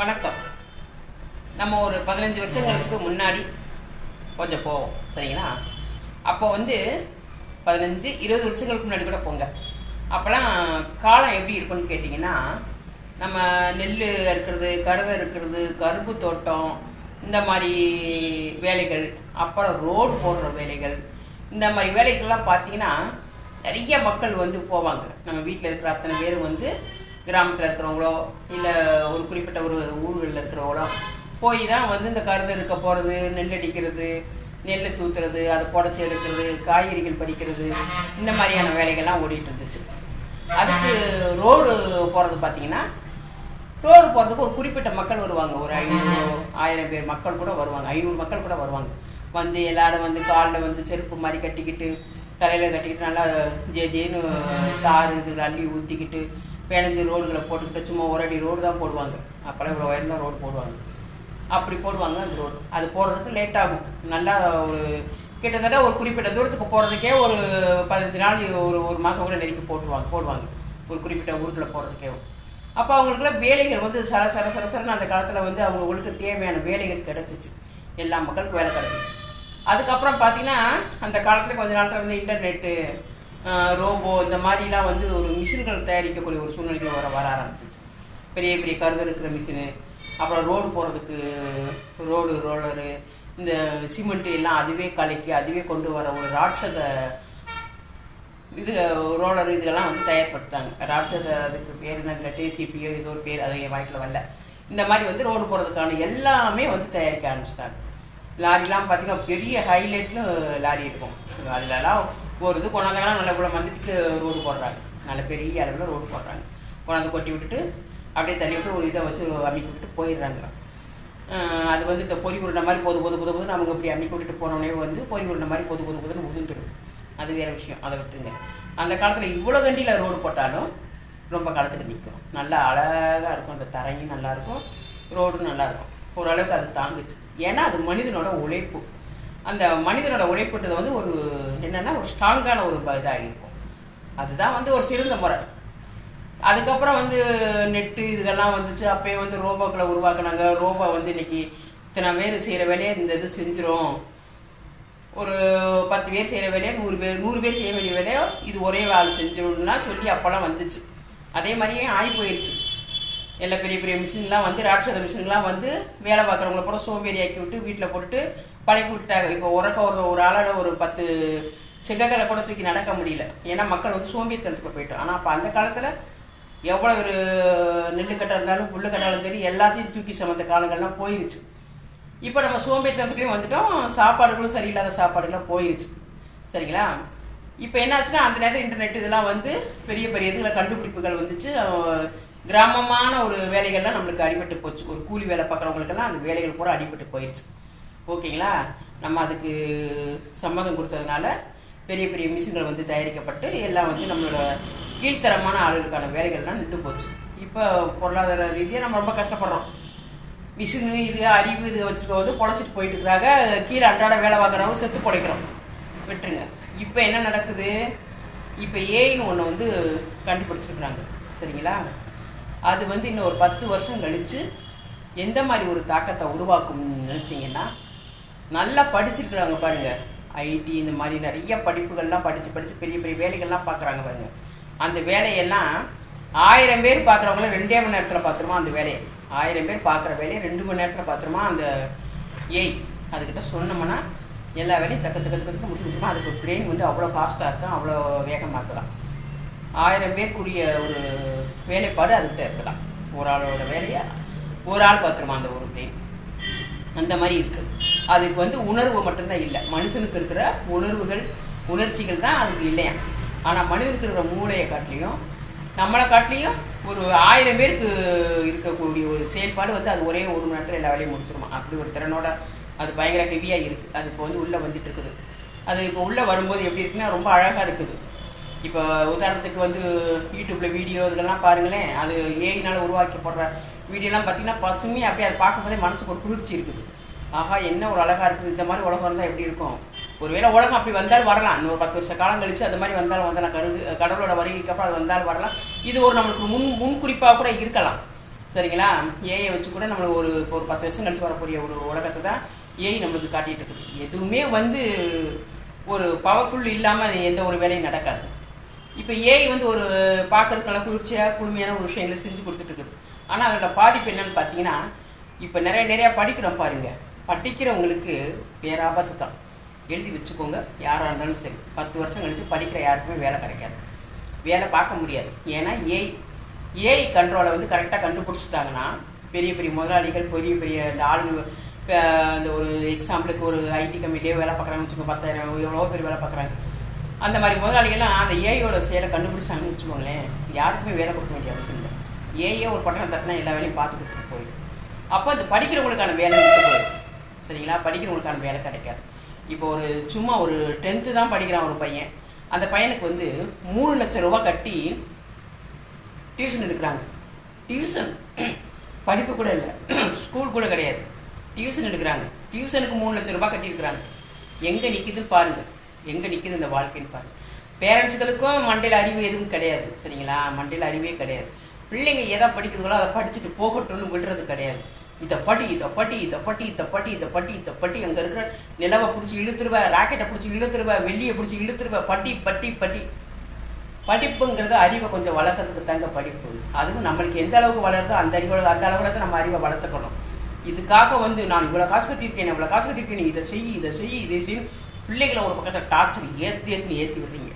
வணக்கம். நம்ம ஒரு பதினஞ்சு வருஷங்களுக்கு முன்னாடி கொஞ்சம் போவோம் சரிங்களா? அப்போ வந்து பதினஞ்சு இருபது வருஷங்களுக்கு முன்னாடி கூட போங்க. அப்போலாம் காலம் எப்படி இருக்குன்னு கேட்டிங்கன்னா நம்ம நெல் இருக்கிறது கருதை இருக்கிறது கரும்பு தோட்டம் இந்த மாதிரி வேலைகள் அப்புறம் ரோடு போடுற வேலைகள் இந்த மாதிரி வேலைகள்லாம் பார்த்தீங்கன்னா நிறைய மக்கள் வந்து போவாங்க. நம்ம வீட்டில் இருக்கிற அத்தனை பேரும் வந்து கிராமத்தில் இருக்கிறவங்களோ இல்லை ஒரு குறிப்பிட்ட ஒரு ஊர்களில் இருக்கிறவங்களோ போய் தான் வந்து இந்த கருது இருக்க போகிறது நெல் அடிக்கிறது நெல் தூத்துறது அதை புடச்சி எடுக்கிறது காய்கறிகள் பறிக்கிறது இந்த மாதிரியான வேலைகள்லாம் ஓடிட்டு இருந்துச்சு. அதுக்கு ரோடு போகிறது பார்த்தீங்கன்னா ரோடு போகிறதுக்கு ஒரு குறிப்பிட்ட மக்கள் வருவாங்க. ஒரு ஐநூறு ஆயிரம் பேர் மக்கள் கூட வருவாங்க. ஐநூறு மக்கள் கூட வருவாங்க. வந்து எல்லாரும் வந்து காலில் வந்து செருப்பு மாதிரி கட்டிக்கிட்டு தலையில் கட்டிக்கிட்டு நல்லா ஜே ஜேன்னு தார் இது அள்ளி ஊற்றிக்கிட்டு பேனஞ்சு ரோடுகளை போட்டுக்கிட்டு சும்மா ஒரு அடி ரோடு தான் போடுவாங்க. அப்போல்லாம் இவ்வளோ உயர்ந்த ரோடு போடுவாங்க. அப்படி போடுவாங்க அந்த ரோடு. அது போடுறதுக்கு லேட் ஆகும். நல்லா ஒரு கிட்டத்தட்ட ஒரு குறிப்பிட்ட தூரத்துக்கு போகிறதுக்கே ஒரு பதினஞ்சு நாள் ஒரு ஒரு மாதம் கூட நெருக்கி போட்டுருவாங்க போடுவாங்க. ஒரு குறிப்பிட்ட ஊருக்குள்ள போகிறதுக்கே அப்போ அவங்களுக்குலாம் வேலைகள் வந்து சர சர சர சரன்னு அந்த காலத்தில் வந்து அவங்களுக்கு தேவையான வேலைகள் கிடச்சிச்சு. எல்லா மக்களுக்கும் வேலை கிடச்சிச்சு. அதுக்கப்புறம் பார்த்தீங்கன்னா அந்த காலத்தில் கொஞ்ச நாளத்தில் வந்து இன்டர்நெட்டு ரோபோ இந்த மாதிரிலாம் வந்து ஒரு மிஷின்கள் தயாரிக்கக்கூடிய ஒரு சூழ்நிலைகள் வர வர ஆரம்பிச்சிச்சு. பெரிய பெரிய கருது இருக்கிற மிஷினு அப்புறம் ரோடு போகிறதுக்கு ரோடு ரோலரு இந்த சிமெண்ட்டு எல்லாம் அதுவே கலக்கி அதுவே கொண்டு வர ஒரு ராட்சத இது ரோலர் இதெல்லாம் வந்து தயார்படுத்தாங்க ராட்சத அதுக்கு பேர் என்ன டேசிபியோ ஏதோ ஒரு பேர் அது என் வாய்க்கில் வரல. இந்த மாதிரி வந்து ரோடு போகிறதுக்கான எல்லாமே வந்து தயாரிக்க ஆரம்பிச்சிட்டாங்க. லாரிலாம் பார்த்தீங்கன்னா பெரிய ஹைலைட்டில் லாரி இருக்கும். அதுலலாம் ஒரு இது நல்ல இவ்வளோ வந்துட்டு ரோடு போடுறாங்க. நல்ல பெரிய அளவில் ரோடு போடுறாங்க. கொண்டாந்து கொட்டி விட்டுட்டு அப்படியே தள்ளி விட்டு ஒரு இதை வச்சு அமைக்கி விட்டுட்டு போயிடுறாங்க. அது வந்து இந்த பொறி உருண்டை மாதிரி பொது பொது பொது பொது அவங்க இப்படி அமைக்கி விட்டுட்டு போனோடனே வந்து பொறி உருண்டை மாதிரி பொது பொது போதுன்னு உதுந்துடுது அது வேறு விஷயம். அதை விட்டுருங்க. அந்த காலத்தில் இவ்வளோ தண்டியில் ரோடு போட்டாலும் ரொம்ப காலத்துக்கு நிற்கும். நல்லா அழகாக இருக்கும். அந்த தரையும் நல்லாயிருக்கும் ரோடும் நல்லாயிருக்கும் ஓரளவுக்கு அது தாங்குச்சு. ஏன்னா அது மனிதனோட உழைப்பு. அந்த மனிதனோட உழைப்புன்றது வந்து ஒரு என்னென்னா ஒரு ஸ்ட்ராங்கான ஒரு இதாக இருக்கும் அதுதான் வந்து ஒரு சிறந்த முறை. அதுக்கப்புறம் வந்து நெட்டு இதெல்லாம் வந்துச்சு. அப்பயே வந்து ரோபோக்களை உருவாக்குனாங்க. ரோபோ வந்து இன்னைக்கு இத்தனை பேர் செய்கிற வேலையை இந்த இது செஞ்சிடும் ஒரு பத்து பேர் செய்கிற வேலையை நூறு பேர் நூறு பேர் செய்ய வேண்டிய வேலையோ இது ஒரே வேலை செஞ்சிடும்னா சொல்லி அப்போல்லாம் வந்துச்சு. அதே மாதிரியே ஆகி போயிடுச்சு எல்லா பெரிய பெரிய மிஷின்லாம் வந்து ராட்சத மிஷின்லாம் வந்து வேலை பார்க்குறவங்கள கூட சோம்பேறி ஆக்கி விட்டு வீட்டில் போட்டுட்டு பழக்கி விட்டுட்டாங்க. இப்போ உறக்க ஒரு ஒரு ஆளால் ஒரு பத்து செங்கக்கலை கூட தூக்கி நடக்க முடியல. ஏன்னா மக்கள் வந்து சோம்பேறித்தனத்துக்கு போயிட்டோம் ஆனால் அப்போ அந்த காலத்தில் எவ்வளோ ஒரு நெல்லுக்கட்டை இருந்தாலும் புல்லுக்கட்டாலும் சரி எல்லாத்தையும் தூக்கி சுமந்த காலங்கள்லாம் போயிருச்சு. இப்போ நம்ம சோம்பேறித்தனத்துலேயும் வந்துட்டோம். சாப்பாடுகளும் சரியில்லாத சாப்பாடுகள்லாம் போயிருச்சு. சரிங்களா? இப்போ என்னாச்சுன்னா அந்த நேரத்தில் இன்டர்நெட் இதெல்லாம் வந்து பெரிய பெரிய இதில் கண்டுபிடிப்புகள் வந்துச்சு. கிராமமான ஒரு வேலைகள்லாம் நம்மளுக்கு அடிபட்டு போச்சு. ஒரு கூலி வேலை பார்க்குறவங்களுக்கெல்லாம் அந்த வேலைகள் பூரா அடிபட்டு போயிடுச்சு ஓகேங்களா? நம்ம அதுக்கு சம்மதம் கொடுத்ததுனால பெரிய பெரிய மிஷின்கள் வந்து தயாரிக்கப்பட்டு எல்லாம் வந்து நம்மளோட கீழ்த்தரமான ஆளுகளுக்கான வேலைகள்லாம் நின்று போச்சு. இப்போ பொருளாதார ரீதியாக நம்ம ரொம்ப கஷ்டப்படுறோம். மிஷினு இது அறிவு இது வச்சுருக்க வந்து பொழைச்சிட்டு போயிட்டு இருக்கிறாங்க. கீழே அன்றாட வேலை பார்க்குறவங்க செத்து பொழைக்கிறோம். விட்டுருங்க. இப்போ என்ன நடக்குது? இப்போ ஏன்னு ஒன்று வந்து கண்டுபிடிச்சிருக்கிறாங்க. சரிங்களா? அது வந்து இன்னும் ஒரு பத்து வருஷம் கழித்து எந்த மாதிரி ஒரு தாக்கத்தை உருவாக்கும்னு நினச்சிங்கன்னா நல்லா படிச்சிருக்கிறாங்க பாருங்க. ஐடி இந்த மாதிரி நிறைய படிப்புகள்லாம் படித்து படித்து பெரிய பெரிய வேலைகள்லாம் பார்க்குறாங்க பாருங்கள் அந்த வேலையெல்லாம் ஆயிரம் பேர் பார்க்குறவங்கள ரெண்டே மணி நேரத்தில் பார்த்துருமா அந்த வேலையை? ஆயிரம் பேர் பார்க்குற வேலையை ரெண்டு மணி நேரத்தில் பார்த்துருமா அந்த ஏய்? அதுக்கிட்ட சொன்னோம்னா எல்லா வேலையும் சக்க சக்க சக்கத்துக்கு முடிச்சு முடிச்சுமா அதுக்கு பிரெயின் வந்து அவ்வளோ ஃபாஸ்ட்டாக இருக்கும் அவ்வளோ வேகமாக இருக்கலாம் ஆயிரம் பேருக்குரிய ஒரு வேலைப்பாடு அதுக்கிட்ட இருக்குதான் ஒரு ஆளோட வேலையை ஒரு ஆள் பார்த்துருமா அந்த ஒரு பிரெயின் அந்த மாதிரி இருக்குது அதுக்கு வந்து உணர்வு மட்டும்தான் இல்லை. மனுஷனுக்கு இருக்கிற உணர்வுகள் உணர்ச்சிகள் தான் அதுக்கு இல்லையா? ஆனால் மனிதனுக்கு இருக்கிற மூளையை காட்டிலையும் நம்மளை காட்டிலையும் ஒரு ஆயிரம் பேருக்கு இருக்கக்கூடிய ஒரு செயல்பாடு வந்து அது ஒரே ஒரு மணி நேரத்தில் எல்லா வேலையும் முடிச்சிருமா? அப்படி ஒரு திறனோட அது பயங்கர ஹெவியாக இருக்குது அது இப்போ வந்து உள்ளே வந்துட்டு இருக்குது. அது இப்போ உள்ளே வரும்போது எப்படி இருக்குன்னா ரொம்ப அழகாக இருக்குது. இப்போ உதாரணத்துக்கு வந்து யூடியூப்பில் வீடியோ இதெல்லாம் பாருங்களேன். அது ஏஐனால் உருவாக்கப்படுற வீடியோலாம் பார்த்தீங்கன்னா பசுமையாக அப்படியே அதை பார்க்கும்போதே மனசுக்கு ஒரு குளிர்ச்சி இருக்குது. ஆஹா என்ன ஒரு அழகாக இருக்குது. இந்த மாதிரி உலகம் இருந்தால் எப்படி இருக்கும்? ஒருவேளை உலகம் அப்படி வந்தால் வரலாம். இன்னும் ஒரு பத்து வருஷ காலம் கழிச்சு அது மாதிரி வந்தாலும் வந்தலாம் கருது கடவுளோட வருகைக்கு அப்புறம் அது வந்தால் வரலாம். இது ஒரு நம்மளுக்கு முன் முன்குறிப்பாக கூட இருக்கலாம். சரிங்களா? ஏஐ வச்சு கூட நம்மளுக்கு ஒரு ஒரு பத்து வருஷம் கழிச்சு வரக்கூடிய ஒரு உலகத்தை தான் ஏஐ நம்மளுக்கு காட்டிகிட்டு இருக்குது. எதுவுமே வந்து ஒரு பவர்ஃபுல் இல்லாமல் எந்த ஒரு வேலையும் நடக்காது. இப்போ ஏஐ வந்து ஒரு பார்க்கறதுக்கு நல்லா குளிர்ச்சியாக குளுமையான ஒரு விஷயங்களை செஞ்சு கொடுத்துட்டு இருக்குது. ஆனால் அதோட பாதிப்பு என்னன்னு பார்த்தீங்கன்னா இப்போ நிறைய நிறையா படிக்கிறோம் பாருங்கள் படிக்கிறவங்களுக்கு பேராபத்து தான் எழுதி வச்சுக்கோங்க. யாராக இருந்தாலும் சரி. பத்து வருஷம் கழிச்சு படிக்கிற யாருக்குமே வேலை கிடைக்காது. வேலை பார்க்க முடியாது. ஏன்னா ஏஐ ஏஐ கண்ட்ரோலை வந்து கரெக்டாக கண்டுபிடிச்சிட்டாங்கன்னா பெரிய பெரிய முதலாளிகள் பெரிய பெரிய இந்த ஆளுங்க இப்ப இந்த ஒரு எக்ஸாம்பிளுக்கு ஒரு ஐடி கம்பெனிலே வேலை பார்க்குறாங்கன்னு வச்சுக்கோங்க. பத்தாயிரம் எவ்வளோ பேர் வேலை பார்க்குறாங்க. அந்த மாதிரி முதலாளிகள்லாம் அந்த ஏஐயோட செயலை கண்டுபிடிச்சாங்கன்னு வச்சுக்கோங்களேன் யாருக்குமே வேலை கொடுக்க வேண்டிய அவசியம் இல்லை. ஏஐயே ஒரு பட்டணம் தட்டினா எல்லா வேலையும் பார்த்து கொடுத்துட்டு போயிடும். அப்போ அந்த படிக்கிறவங்களுக்கான வேலை போயிடும். சரிங்களா? படிக்கிறவங்களுக்கான வேலை கிடைக்காது. இப்போ ஒரு சும்மா ஒரு டென்த்து தான் படிக்கிறான் ஒரு பையன். அந்த பையனுக்கு வந்து மூணு லட்சம் ரூபா கட்டி டியூஷன் எடுக்கிறாங்க. டியூஷன் படிப்பு கூட இல்லை. ஸ்கூல் கூட கிடையாது. டியூஷன் எடுக்கிறாங்க. டியூஷனுக்கு மூணு லட்சம் ரூபாய் கட்டியிருக்கிறாங்க. எங்கே நிற்கிதுன்னு பாருங்கள் எங்கே நிற்கிது இந்த வாழ்க்கைன்னு பாருங்கள் பேரண்ட்ஸுகளுக்கும் மண்டையில் அறிவு எதுவும் கிடையாது சரிங்களா? மண்டையில் அறிவே கிடையாது. பிள்ளைங்க எதை படிக்குதுங்களோ அதை படிச்சுட்டு போகட்டும்னு விடுறது கிடையாது. இதை பட்டி இதை பட்டி இதை பட்டி இதை பட்டி இதை பட்டி இதை பட்டி அங்கே இருக்கிற நிலவை பிடிச்சி இழுத்துருவ ராக்கெட்டை பிடிச்சி இழுத்துருவ வெள்ளியை பிடிச்சி இழுத்துருவ பட்டி பட்டி பட்டி படிப்புங்கிறது அறிவை கொஞ்சம் வளர்க்குறதுக்கு தாங்க படிப்பு. அதுவும் நம்மளுக்கு எந்த அளவுக்கு வளருதோ அந்த அறிவு அந்த அளவில் தான் நம்ம அறிவை வளர்த்துக்கணும். இதுக்காக வந்து நான் இவ்வளோ காசு கட்டியிருக்கேன் இவ்வளோ காசு கட்டியிருக்கேன் இதை செய் இதை செய் இதை செய்யும் பிள்ளைகளை ஒரு பக்கத்தில் டார்ச்சர் ஏற்றி ஏற்றி ஏற்றி விடுறீங்க.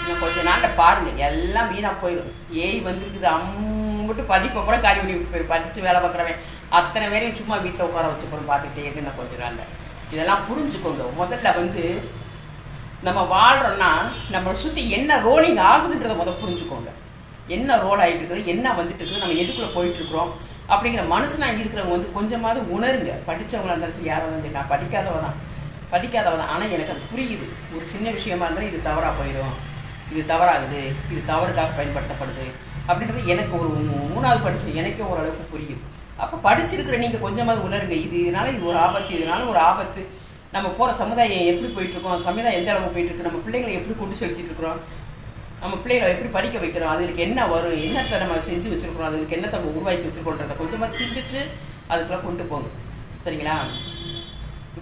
இன்னும் கொஞ்ச நாளில் பாருங்கள் எல்லாம் வீணாக போயிடும். ஏய் வந்துருக்குது அம்மட்டு படிப்பை கூட காலி பண்ணி போய் படித்து வேலை பார்க்குறவன் அத்தனை பேரையும் சும்மா வீட்டில் உட்கார வச்சு போய் பார்த்துக்கிட்டே இருக்கு இன்னும் கொஞ்ச நாளில். இதெல்லாம் புரிஞ்சுக்கோங்க. முதல்ல வந்து நம்ம வாழ்கிறோன்னா நம்மளை சுற்றி என்ன ரோலிங் ஆகுதுன்றதை முதல் புரிஞ்சுக்கோங்க. என்ன ரோல் ஆகிட்டு இருக்குது என்ன வந்துட்டு இருக்குது நம்ம எதுக்குள்ளே போயிட்டுருக்குறோம் அப்படிங்கிற மனுஷனாக இருக்கிறவங்க வந்து கொஞ்சமாவது உணருங்க. படித்தவங்களாக இருந்தாலும் சரி யாராக இருந்தாலும் நான் படிக்காதவ தான். படிக்காதவ தான். ஆனால் எனக்கு அது புரியுது. ஒரு சின்ன விஷயமா இருந்தாலும் இது தவறாக போயிடும் இது தவறாகுது. இது தவறுக்காக பயன்படுத்தப்படுது. அப்படின்றது எனக்கு ஒரு மூணாவது படிச்சு எனக்கே ஓரளவுக்கு புரியும். அப்போ படிச்சிருக்கிற நீங்கள் கொஞ்சமாவது உணருங்க. இது இதனால இது ஒரு ஆபத்து இதனால ஒரு ஆபத்து. நம்ம போகிற சமுதாயம் எப்படி போயிட்டுருக்கோம் சமுதாயம் எந்த அளவுக்கு போயிட்டுருக்கு நம்ம பிள்ளைங்களை எப்படி கொண்டு செலுத்திட்டு இருக்கிறோம்? நம்ம பிள்ளைகளை எப்படி படிக்க வைக்கிறோம்? அதுக்கு என்ன வரும்? என்னத்தை நம்ம செஞ்சு வச்சுருக்கிறோம்? அதுக்கு என்னத்தை நம்ம உருவாக்கி வச்சுருக்கோன்றதை கொஞ்சமாக சிந்திச்சு அதுக்கெல்லாம் கொண்டு போங்க. சரிங்களா?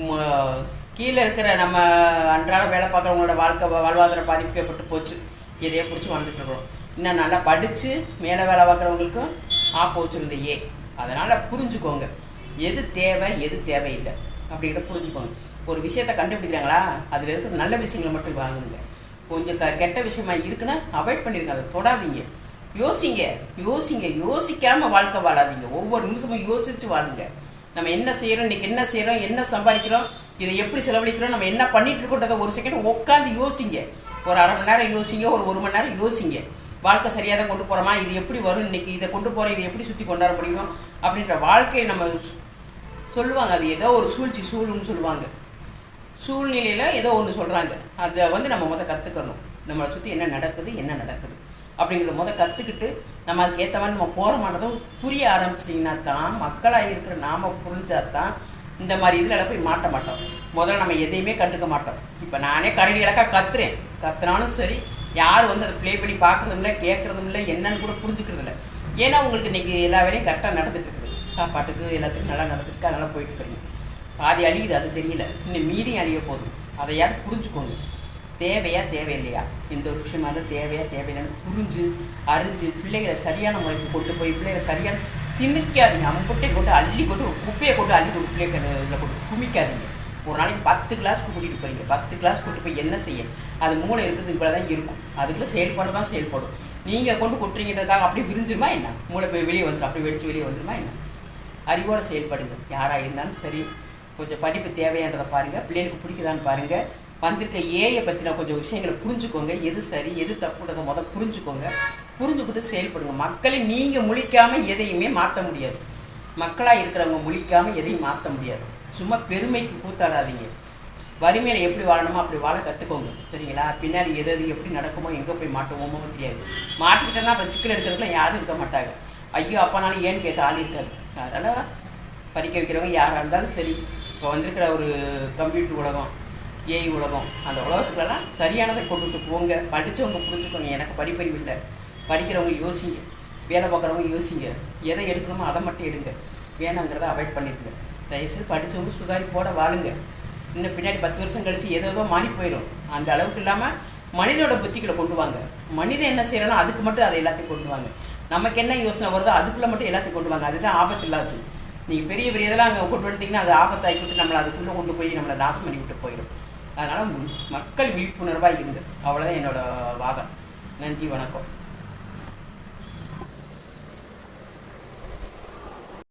ம- கீழே இருக்கிற நம்ம அன்றாட வேலை பார்க்குறவங்களோட வாழ்க்கை வா- வாழ்வாதாரம் பாதிக்கப்பட்டு போச்சு. இதையே பிடிச்சி வந்துட்டு இருக்கிறோம். இன்னும் நல்லா படித்து மேலே வேலை பார்க்குறவங்களுக்கும் ஆப்போச்சு இந்த ஏ. அதனால் புரிஞ்சுக்கோங்க. எது தேவை எது தேவையில்லை. அப்படிங்கிற புரிஞ்சுக்கோங்க. ஒரு விஷயத்தை கண்டுபிடிக்கிறாங்களா? அதில் இருக்கிற நல்ல விஷயங்களை மட்டும் வாங்குங்க. கொஞ்சம் க கெட்ட விஷயமா இருக்குன்னா அவாய்ட் பண்ணிருங்க. அதை தொடாதீங்க. யோசிங்க. யோசிங்க. யோசிக்காம வாழ்க்கை வாழாதீங்க. ஒவ்வொரு நிமிஷமும் யோசிச்சு வாழுங்க. நம்ம என்ன செய்யறோம்? இன்னைக்கு என்ன செய்யறோம்? என்ன சம்பாதிக்கிறோம்? இதை எப்படி செலவழிக்கிறோம்? நம்ம என்ன பண்ணிட்டு இருக்கோன்றதை ஒரு செகண்ட் உட்காந்து யோசிங்க. ஒரு அரை மணி நேரம் யோசிங்க. ஒரு ஒரு மணி நேரம் யோசிங்க. வாழ்க்கை சரியாக தான் கொண்டு போகிறோமா இது எப்படி வரும்? இன்னைக்கு இதை கொண்டு போகிறோம் இதை எப்படி சுற்றி கொண்டாட முடியும்? அப்படின்ற வாழ்க்கையை நம்ம சொல்லுவாங்க. அது ஏதோ ஒரு சூழ்ச்சி சூழுன்னு சொல்லுவாங்க. சூழ்நிலையில் ஏதோ ஒன்று சொல்கிறாங்க அதை வந்து நம்ம முத கற்றுக்கணும் நம்மளை சுற்றி என்ன நடக்குது என்ன நடக்குது? அப்படிங்கிறத முத கற்றுக்கிட்டு நம்ம அதுக்கேற்ற மாதிரி நம்ம போகிற மாட்டதும் புரிய ஆரம்பிச்சிட்டிங்கன்னா தான் மக்களாக இருக்கிற நாம புரிஞ்சாதான் இந்த மாதிரி இதில் போய் மாட்ட மாட்டோம். முதல்ல நம்ம எதையுமே கண்டுக்க மாட்டோம். இப்போ நானே கரடி இலக்காக கத்துறேன். கத்துனாலும் சரி யார் வந்து அதை ப்ளே பண்ணி பார்க்குறதும் இல்லை கேட்குறதும் இல்லை என்னன்னு கூட புரிஞ்சுக்கிறது இல்லை. ஏன்னா உங்களுக்கு இன்றைக்கி எல்லா வேலையும் கரெக்டாக நடந்துட்டு இருக்குது. சாப்பாட்டுக்கு எல்லாத்துக்கும் நல்லா நடந்துட்டு அதனால் போயிட்டு இருக்கிறீங்க. பாதி அழியுது அது தெரியல. இன்னும் மீதியும் அழிய போகுது அதையாவது புரிஞ்சுக்கோங்க. தேவையா தேவையில்லையா? இந்த ஒரு விஷயமா இருந்தால் தேவையா தேவையில்லைன்னு புரிஞ்சு அறிஞ்சு பிள்ளைகளை சரியான முறைக்கு கொண்டு போய் பிள்ளைகளை சரியான திணிக்காதீங்க. அம்புட்டை கொண்டு அள்ளி கொண்டு குப்பையை கொண்டு அள்ளி கொண்டு பிள்ளைகளை இதில் கொண்டு குமிக்காதீங்க. ஒரு நாளைக்கு பத்து கிளாஸ்க்கு கூட்டிகிட்டு போகிறீங்க பத்து கிளாஸ் கூட்டிட்டு போய் என்ன செய்ய? அது மூளை இருக்கிறது இவ்வளோ தான் இருக்கும். அதுக்குள்ளே செயல்பாடு தான் செயல்படும். நீங்கள் கொண்டு கொட்டுறீங்கிறதுக்காக அப்படியே விரிஞ்சிருமா என்ன? மூளை போய் வெளியே வந்துடும் அப்படியே வெடிச்சு வெளியே வந்துருமா என்ன? அறிவோட செயல்படுங்க. யாராக இருந்தாலும் சரி கொஞ்சம் படிப்பு தேவையான்றதை பாருங்கள் பிள்ளைகளுக்கு பிடிக்குதான்னு பாருங்கள் வந்திருக்க ஏஐ பற்றின கொஞ்சம் விஷயங்களை புரிஞ்சுக்கோங்க. எது சரி எது தப்புன்றதை முதல் புரிஞ்சுக்கோங்க. புரிஞ்சுக்கிட்டு செயல்படுங்க. மக்களை நீங்கள் முழிக்காமல் எதையுமே மாற்ற முடியாது. மக்களாக இருக்கிறவங்க முழிக்காமல் எதையும் மாற்ற முடியாது. சும்மா பெருமைக்கு கூத்தாடாதீங்க. வறுமையில் எப்படி வாழணுமோ அப்படி வாழ கற்றுக்கோங்க சரிங்களா? பின்னாடி எது எது எப்படி நடக்குமோ எங்கே போய் மாட்டுவோமோ தெரியாது. மாட்டிக்கிட்டோன்னா அப்புறம் சிக்கல் எடுக்கிறதுக்குலாம் யாரும் இருக்க மாட்டாங்க. ஐயோ அப்பனாலும் ஏன்னு கேட்க ஆள் இருக்காது. அதனால் படிக்க வைக்கிறவங்க யாராக இருந்தாலும் சரி. இப்போ வந்திருக்கிற ஒரு கம்ப்யூட்டர் உலகம் ஏஐ உலகம் அந்த உலகத்துலலாம் சரியானதை கொண்டுட்டு போங்க. படித்தவங்க புரிஞ்சுக்கோங்க. எனக்கு படிப்பறிவு இல்லை. படிக்கிறவங்க யோசிங்க. வேலை பார்க்குறவங்க யோசிங்க. எதை எடுக்கணுமோ அதை மட்டும் எடுங்க. வேணாங்கிறத அவாய்ட் பண்ணிடுங்க. தயவுசெய்து படித்தவங்க சுதாரிப்போட வாழுங்க. இன்னும் பின்னாடி பத்து வருஷம் கழிச்சு ஏதோ ஏதோ மாறி போயிடும். அந்த அளவுக்கு இல்லாமல் மனிதனோட புத்திகளை கொண்டு வாங்க. மனிதன் என்ன செய்யறானோ அதுக்கு மட்டும் அதை எல்லாத்தையும் கொண்டு வாங்க. நமக்கு என்ன யோசனை வருதோ அதுக்குள்ளே மட்டும் எல்லாத்தையும் கொண்டு வாங்க. அதுதான் ஆபத்து இல்லாது நீங்கள் பெரிய பெரிய இதெல்லாம் அங்கே கொண்டு வந்துட்டிங்கன்னா அது ஆபத்தாகிவிட்டு நம்மளை அதுக்குள்ளே கொண்டு போய் நம்மளை நாசம் பண்ணி விட்டு போயிடும். அதனால் மக்கள் விழிப்புணர்வாக இருந்தது அவ்வளோதான் என்னோட வாதம். நன்றி வணக்கம்.